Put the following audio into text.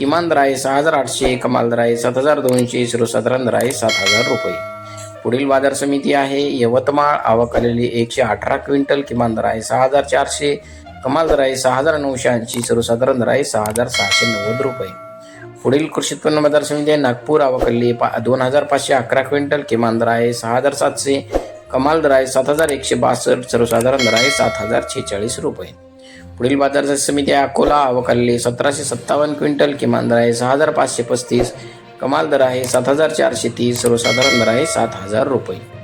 किमान दर आहे सहा हजार आठशे कमाल दर आहे सात हजार दोनशे सर्वसाधारण दर आहे सात हजार रुपये. पुढील बाजार समिती आहे. यवतमाळ आवक आलेली एकशे अठरा क्विंटल किमान दर आहे सहा हजार चारशे कमाल दर आहे सहा हजार नऊशे ऐंशी सर्वसाधारण दर आहे सहा हजार सहाशे नव्वद रुपये. पुढील कृषी उत्पन्न बाजार समिती आहे. नागपूर आवकल्ली पा दोन हजार पाचशे अकरा क्विंटल किमान दर आहे सहा हजार सातशे कमाल दर आहे सात हजार एकशे बासष्ट सर्वसाधारण दर आहे सात हजार छेचाळीस रुपये. पुढील बाजार समिती अकोला आवकल्ली सतराशे सत्तावन्न क्विंटल किमान दर आहे. सहा हजार पाचशे पस्तीस. कमाल दर आहे सात हजार चारशे तीस. सर्वसाधारण दर आहे सात हजार रुपये.